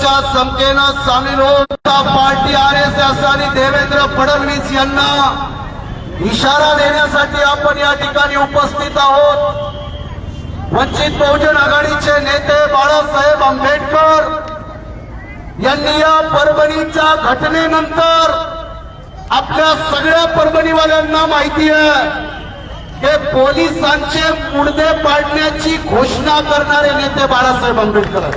मोर्चा समकेनं सामील होत party R S S आणि देवेंद्र फडणवीस यांना इशारा देण्यासाठी आपण या ठिकाणी उपस्थित आहोत. वंचित बहुजन आघाडीचे नेते बाळासाहेब आंबेडकर यांनी या परभणीच्या घटनेनंतर आपल्या सगळ्या परभणीवाल्यांना माहिती आहे हे पोलिसांचे मुडदे पाडण्याची घोषणा करणारे नेते बाळासाहेब आंबेडकर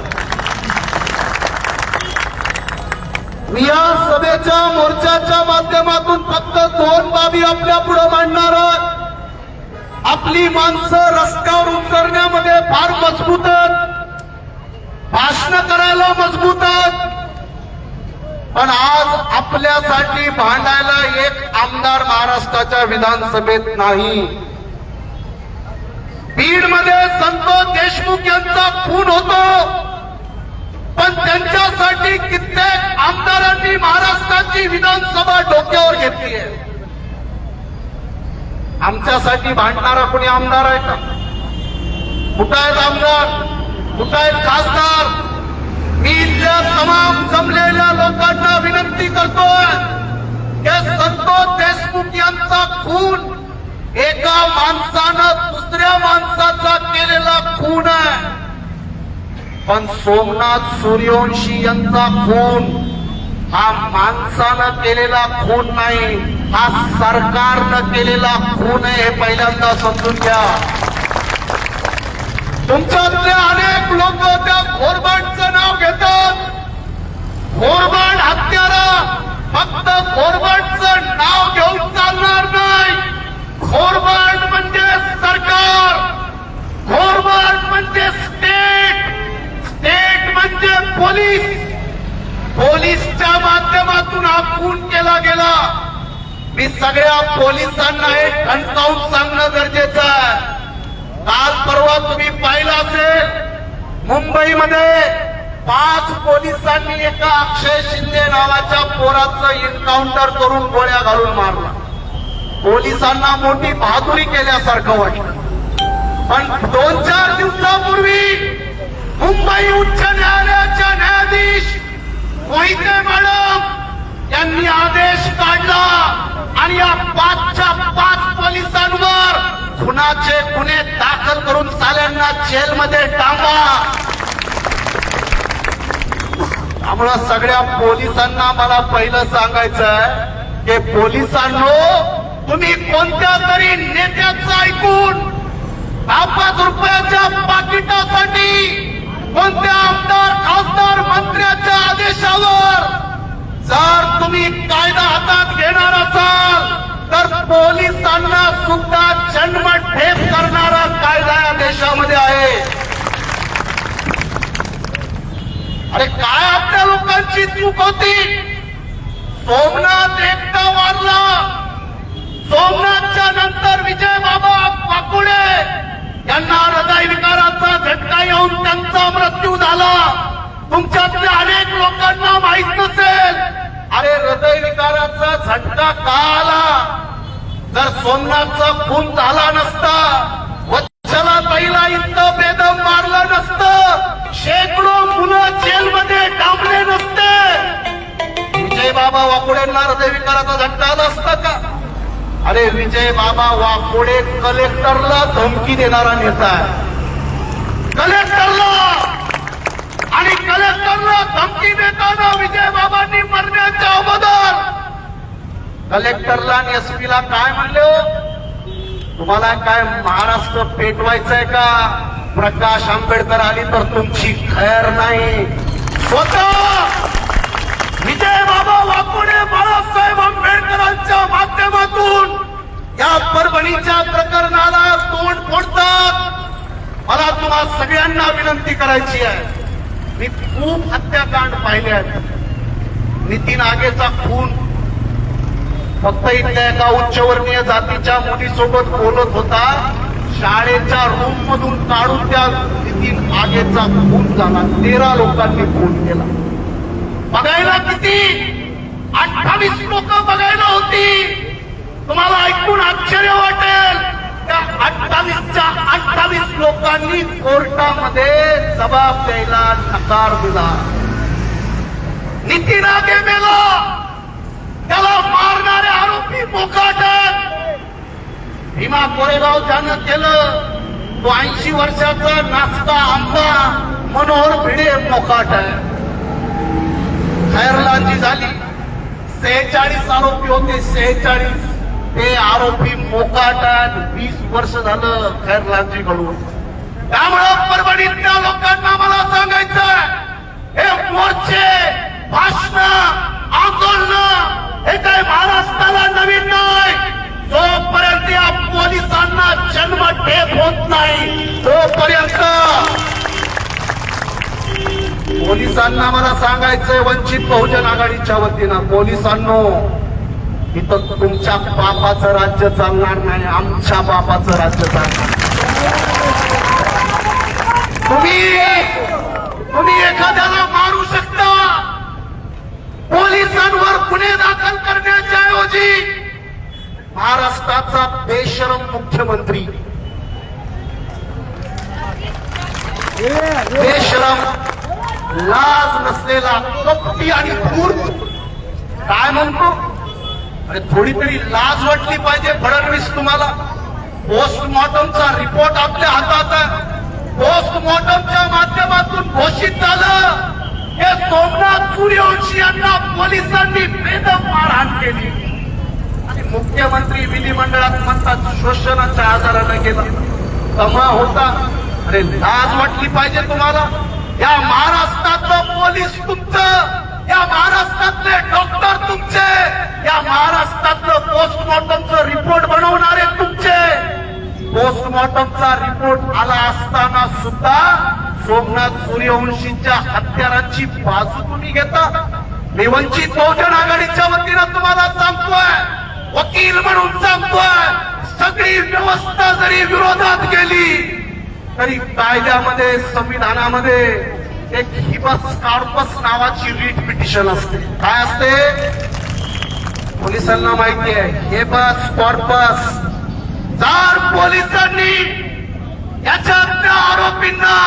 मी या सभेच्या मोर्चाच्या माध्यमातून फक्त दोन बाबी आपल्या पुढे मांडणार आहोत. आपली माणसं रस्त्यावर उतरण्यामध्ये फार मजबूत आहेत. भाषण करायला मजबूत आहेत. पण आज आपल्यासाठी भांडायला एक आमदार महाराष्ट्राच्या विधानसभेत नाही. बीडमध्ये संतोष देशमुख यांचा खून होतो. पण त्यांच्यासाठी कित्येक आमदारांनी महाराष्ट्राची विधानसभा डोक्यावर घेतली आहे आमच्यासाठी भांडणारा कोणी आमदार आहे का? कुठं आहेत आमदार? कुठं आहेत खासदार? मी इथल्या तमाम जमलेल्या लोकांना विनंती करतोय की संतोष देशमुख यांचा खून एका माणसानं दुसऱ्या माणसाचा केलेला खून आहे पण सोमनाथ सूर्यवंशी यांचा खून हा माणसानं केलेला खून नाही हा सरकारनं केलेला खून आहे हे पहिल्यांदा समजून घ्या. तुमच्यातले अनेक लोक त्या घोरबांडचं नाव घेतात. गुन्हा खून केला गेला. मी सगळ्या पोलिसांना हे ठणकावून सांगणं गरजेचं आहे. काल परवा तुम्ही पाहिलं असेल मुंबईमध्ये पाच पोलिसांनी एका अक्षय शिंदे नावाच्या पोराचं एन्काउंटर करून गोळ्या घालून मारला. पोलिसांना मोठी बहादुरी केल्यासारखं वाटलं. पण दोन चार दिवसापूर्वी मुंबई उच्च न्यायालयाच्या न्यायाधीश मोहिते मॅडम त्यांनी आदेश काढला आणि या पाचच्या पाच पोलिसांवर खुनाचे गुन्हे दाखल करून साल्यांना जेलमध्ये टांगा त्यामुळं सगळ्या पोलिसांना मला पहिलं सांगायचं आहे की पोलिसांनो तुम्ही कोणत्या तरी नेत्याचं ऐकून दहा पाच रुपयाच्या पाकिटासाठी कोणत्या आमदार खासदार मंत्र्याच्या आदेशावर जर तुम्ही कायदा हातात घेणार असाल तर पोलिसांना सुद्धा जन्मठेप करणारा कायदा या देशामध्ये आहे. अरे काय आपल्या लोकांची चूक होती? सोमनाथ एकटा वारला. सोमनाथच्या नंतर विजय बाबा वाकुडे यांना हृदयविकाराचा झटका येऊन त्यांचा मृत्यू झाला. तुमच्यातल्या अनेक लोकांना कलेक्टरला धमकी देणारा नेता आहे. कलेक्टरला! आणि कलेक्टरला धमकी देताना विजय बाबांनी मरण्याच्या अगोदर कलेक्टरला आणि एसपीला काय म्हणले? हो तुम्हाला काय महाराष्ट्र पेटवायचंय का? प्रकाश आंबेडकर आली तर तुमची खैर नाही. स्वतः विजय बाबा वाकुडे बाळासाहेब आंबेडकरांच्या माध्यमातून या परभणीच्या प्रकरणाला तोंड फोडतात. मला तुम्हा सगळ्यांना विनंती करायची आहे. मी खूप हत्याकांड पाहिले आहेत. नितीन आगेचा खून. फक्त इथल्या एका उच्चवर्णीय जातीच्या मुलीसोबत बोलत होता. शाळेच्या रूम मधून काढून त्या नितीन आगेचा खून झाला. तेरा लोकांनी खून केला. बघायला किती? अठ्ठावीस लोक बघायला होती तुम्हाला ऐकून आश्चर्य वाटेल त्या अठ्ठावीसच्या अठ्ठावीस लोकांनी कोर्टामध्ये जबाब द्यायला नकार दिला. नितीन आगे मेला. त्याला मारणारे आरोपी मोकाटन भीमा कोरेगाव ज्यानं केलं तो ऐंशी वर्षाचा नाचता आमचा मनोहर भिडे मोकाट आहे खैरलांची झाली. सेहेचाळीस आरोपी होते सेहेचाळीस. ते आरोपी मोकाट आहेत वीस वर्ष झालं खैरलांची कडून त्यामुळं परभणीतल्या लोकांना मला सांगायचं हे मोर्चे भाषण आंदोलन हे काय महाराष्ट्राला नवीन नाही. जोपर्यंत या पोलिसांना जन्म ठेप होत नाही तोपर्यंत पोलिसांना मला सांगायचंय वंचित बहुजन आघाडीच्या वतीनं पोलिसांनो इथं तुमच्या बापाचं राज्य चालणार नाही आमच्या बापाचं राज्य चालणार तुम्ही तुम्ही एखाद्याला मारू शकता. पोलिसांवर गुन्हे दाखल करण्याच्या ऐवजी महाराष्ट्राचा बेशरम मुख्यमंत्री. बेशरम लाज नसलेला कपटी आणि मूर्ख काय म्हणतो? अरे थोडी तरी लाज वाटली पाहिजे फडणवीस तुम्हाला. पोस्टमॉर्टमचा रिपोर्ट आपल्या हातात आहे. पोस्टमॉर्टमच्या माध्यमातून घोषित झालं. हे सोमनाथ सूर्यवंशी यांना पोलिसांनी बेदम मारहाण केली. आणि मुख्यमंत्री विधिमंडळात म्हणतात शोषणाच्या आजारानं गेला कमा होता. अरे लाज वाटली पाहिजे तुम्हाला? या महाराष्ट्रातलं पोलीस तुमचं. या महाराष्ट्रातले डॉक्टर तुमचे. या महाराष्ट्रातलं पोस्टमॉर्टमचं रिपोर्ट बनवणारे तुमचे. पोस्टमॉर्टमचा रिपोर्ट आला असताना सुद्धा सोमनाथ सूर्यवंशीच्या हत्यारांची बाजू तुम्ही घेता. मी वंचित बहुजन आघाडीच्या वतीनं तुम्हाला सांगतोय वकील म्हणून सांगतोय सगळी व्यवस्था जरी विरोधात गेली तरी कायद्यामध्ये संविधानामध्ये एक हिबस कार्पस नावाची रीट पिटिशन असते. काय असते? पोलिसांना माहिती आहे हेबस कॉर्पस जर पोलिसांनी याच्यातल्या आरोपींना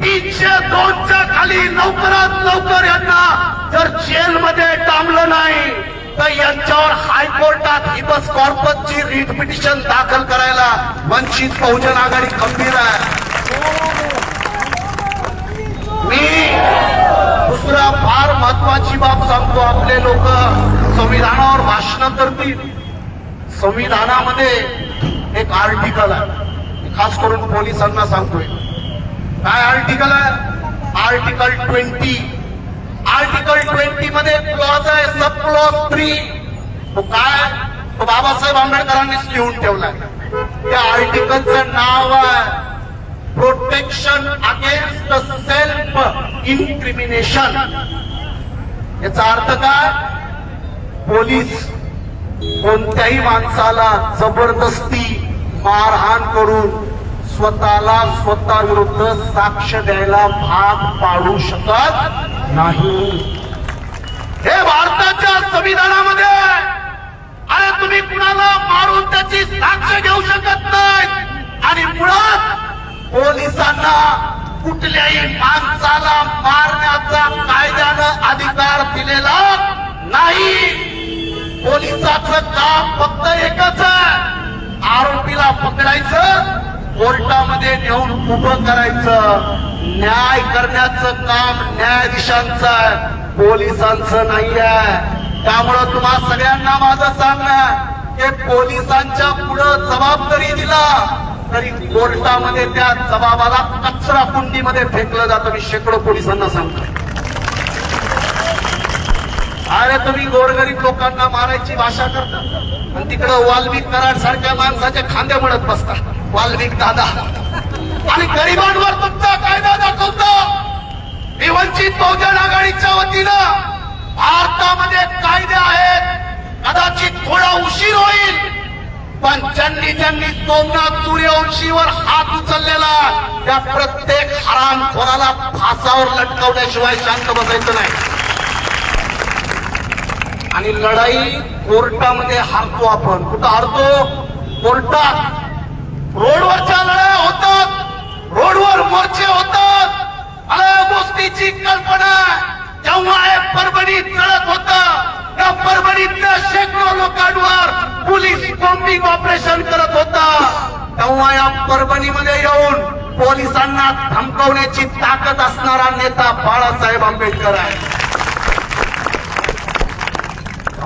तीनशे दोनच्या खाली लवकरात लवकर यांना जर जेलमध्ये डांबलं नाही तर यांच्यावर हायकोर्टात हिबस कॉर्पसची रीट पिटिशन दाखल करायला वंचित बहुजन आघाडी खंबीर आहे. मी दुसरा फार महत्वाची बाब सांगतो आपले लोक. संविधानावर भाषण करतील संविधानामध्ये एक आर्टिकल आहे खास करून पोलिसांना सांगतोय. काय आर्टिकल आहे आर्टिकल ट्वेंटी. आर्टिकल ट्वेंटी मध्ये क्लॉज आहे सब क्लॉज थ्री. तो काय? तो बाबासाहेब आंबेडकरांनीच लिहून ठेवलाय. त्या आर्टिकलचं नाव आहे प्रोटेक्शन अगेन्स्ट सेल्फ इन्क्रिमिनेशन याचा अर्थ काय? पोलीस कोणत्याही माणसाला जबरदस्ती मारहाण करून स्वतःला स्वतः विरुद्ध साक्ष द्यायला भाग पाडू शकत नाही. हे भारताच्या संविधानामध्ये अरे तुम्ही कुणाला मारून त्याची साक्ष घेऊ शकत नाही? आणि मुळात पोलिसांना कुठल्याही माणसाला मारण्याचा कायद्यानं अधिकार दिलेला नाही. पोलिसाचं काम फक्त एकच आहे. आरोपीला पकडायचं कोर्टामध्ये नेऊन उभं करायचं. न्याय करण्याचं काम न्यायाधीशांचं आहे पोलिसांचं नाही आहे त्यामुळं तुम्हा सगळ्यांना माझं सांगणं की पोलिसांच्या पुढं जबाबदारी दिला तरी कोर्टामध्ये त्या जबाबाला कचरा कुंडीमध्ये फेकलं जातं मी शेकडो पोलिसांना सांगतोय. अरे तुम्ही गोरगरीब लोकांना मारायची भाषा करता आणि तिकडं वाल्मिक कराड सारख्या माणसाच्या खांद्या म्हणत बसता वाल्मिक दादा. आणि गरिबांवर तुमचा कायदा दाखवता मी वंचित बहुजन आघाडीच्या वतीनं भारतामध्ये कायदे आहेत. कदाचित थोडा उशीर होईल. पण ज्यांनी ज्यांनी सोमनाथ सूर्यवंशीवर हात उचललेला त्या प्रत्येक हरामखोराला फासावर लटकवल्याशिवाय शांत बसायचं नाही. आणि लढाई कोर्टामध्ये हारतो आपण. कुठं हारतो? कोर्टात. रोडवरच्या लढाया होतात. रोडवर मोर्चे होतात. अल्या गोष्टीची कल्पना. जेव्हा एक परभणीत चढत होत त्या परभणीतल्या शेकडो लोकांवर पोलीस बॉम्बिंग ऑपरेशन करत होता. तेव्हा या परभणीमध्ये येऊन पोलिसांना थांबवण्याची ताकद असणारा नेता बाळासाहेब आंबेडकर आहे.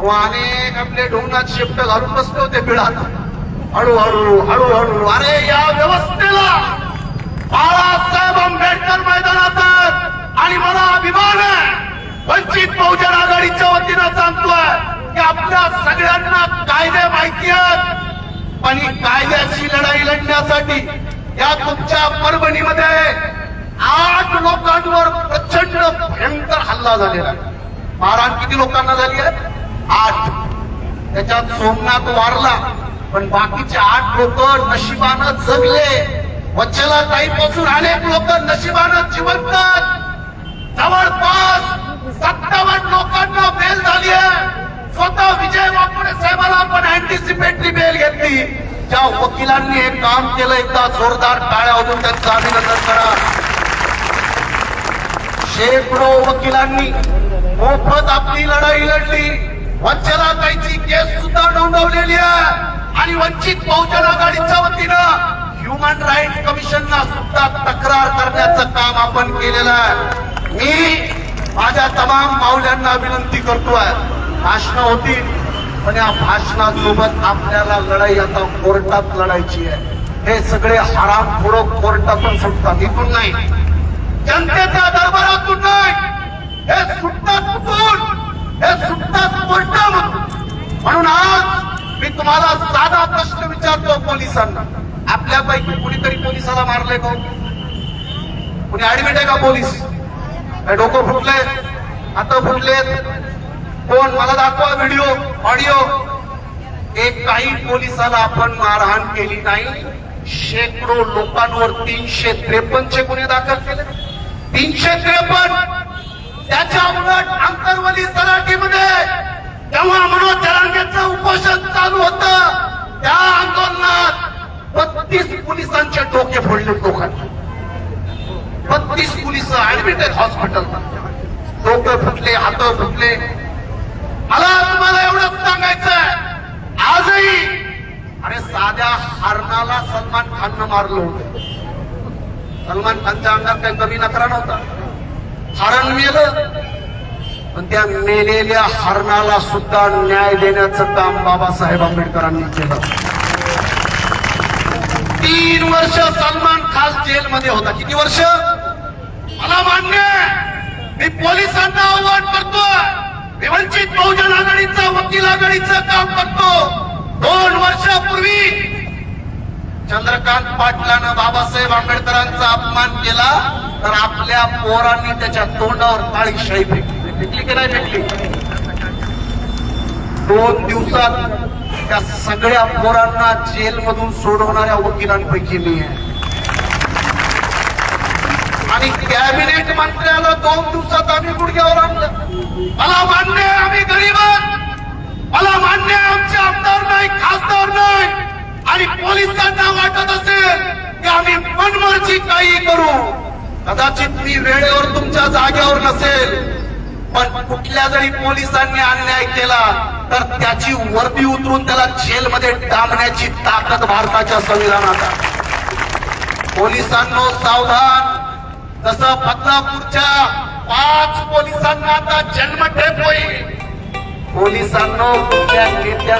तेव्हा अनेक आपले ढोंगात शिफ्ट घालून बसले होते बिळात हळूहळू हळूहळू अरे या व्यवस्थेला बाळासाहेब आंबेडकर मैदानात आणि मला अभिमान आहे. वंचित बहुजन आघाडीच्या वतीनं सांगतोय की आपल्या सगळ्यांना कायदे माहिती आहेत. पण ही कायद्याची लढाई लढण्यासाठी या तुमच्या परभणीमध्ये आठ लोकांवर प्रचंड भयंकर हल्ला झालेला आहे. मारहाण किती लोकांना झाली आहे? आठ. त्याच्यात सोमनाथ वारला पण बाकीचे आठ लोक नशिबानं जगले. वच्छला पासून अनेक लोक नशिबानं जिवंत. जवळपास सत्तावन्न लोकांना बेल झाली आहे स्वतः विजय वाकुडे साहेबांना आपण अँटिसिपेटली बेल घेतली. ज्या वकिलांनी हे काम केलं एकदा जोरदार टाळ्या होऊन त्यांचं अभिनंदन करा. शेकडो वकिलांनी मोफत आपली लढाई लढली. वंचनाताईची केस सुद्धा नोंदवलेली आहे. आणि वंचित बहुजन आघाडीच्या वतीनं ह्युमन राईट कमिशनला सुद्धा तक्रार करण्याचं काम आपण केलेलं आहे. मी माझ्या तमाम माऊल्यांना विनंती करतोय भाषणं होती पण या भाषणासोबत आपल्याला लढाई आता कोर्टात लढायची आहे. हे सगळे हराम कोर्टातून सुटतात. इथून नाही. जनतेच्या दरबारातून नाही. हे सुटतात कुठून? हे सुटतात कोर्टामधून म्हणून आज मी तुम्हाला साधा प्रश्न विचारतो पोलिसांना. आपल्यापैकी कुणीतरी पोलिसाला मारले का हो? कुणी ऍडमिट आहे का पोलीस? डोकं फुटले. हात फुटले. कोण? मला दाखवा व्हिडिओ ऑडिओ एक काही पोलिसाला आपण मारहाण केली नाही. शेकडो लोकांवर तीनशे त्रेपन्नचे गुन्हे दाखल केले. तीनशे त्रेपन्न! त्याच्या उलट आंतरवली तलाठीमध्ये तेव्हा मनोज जरांगेचं उपोषण चालू होत. त्या आंदोलनात बत्तीस पोलिसांचे डोके फोडले लोकांनी बत्तीस पोलीस ऍडमिटेड हॉस्पिटल डोके फुटले हात फुटले. मला तुम्हाला एवढंच सांगायचं आजही अरे साध्या हरणाला सलमान खाननं मारलं होतं. सलमान खानच्या अंगात काही कमी नकरा नव्हता. हरण मेलं. पण त्या मेलेल्या हरणाला सुद्धा न्याय देण्याचं काम बाबासाहेब आंबेडकरांनी केलं. तीन वर्ष सलमान खान जेलमध्ये होता. किती वर्ष? मला मान्य मी पोलिसांना आव्हान करतो मी वंचित बहुजन आघाडीचं वकील आघाडीचं काम करतो. दोन वर्षापूर्वी चंद्रकांत पाटलानं बाबासाहेब आंबेडकरांचा अपमान केला. तर आपल्या पोरांनी त्याच्या तोंडावर काळी शाही फेकली. फेकली की नाही फेकली? दोन दिवसात त्या सगळ्या पोरांना जेलमधून सोडवणाऱ्या वकिलांपैकी मी आहे. आणि कॅबिनेट मंत्र्याला दोन दिवसात आम्ही गुडघ्यावर आणलं. मला मान्य आहे आम्ही गरीब मला मान्य आहे आमचे आमदार नाही खासदार नाही. आणि पोलिसांना वाटत असेल की आम्ही मनमर्जी काही करू. कदाचित मी वेळेवर तुमच्या जागेवर नसेल पण कुठल्या जरी पोलिसांनी अन्याय केला तर त्याची वर्दी उतरून त्याला जेलमध्ये डांबण्याची ताकद भारताच्या संविधानात पोलिसांनो सावधान. जसं बदलापूरच्या पाच पोलिसांना आता जन्मठेप होईल. पोलिसांनो तुमच्या नेत्या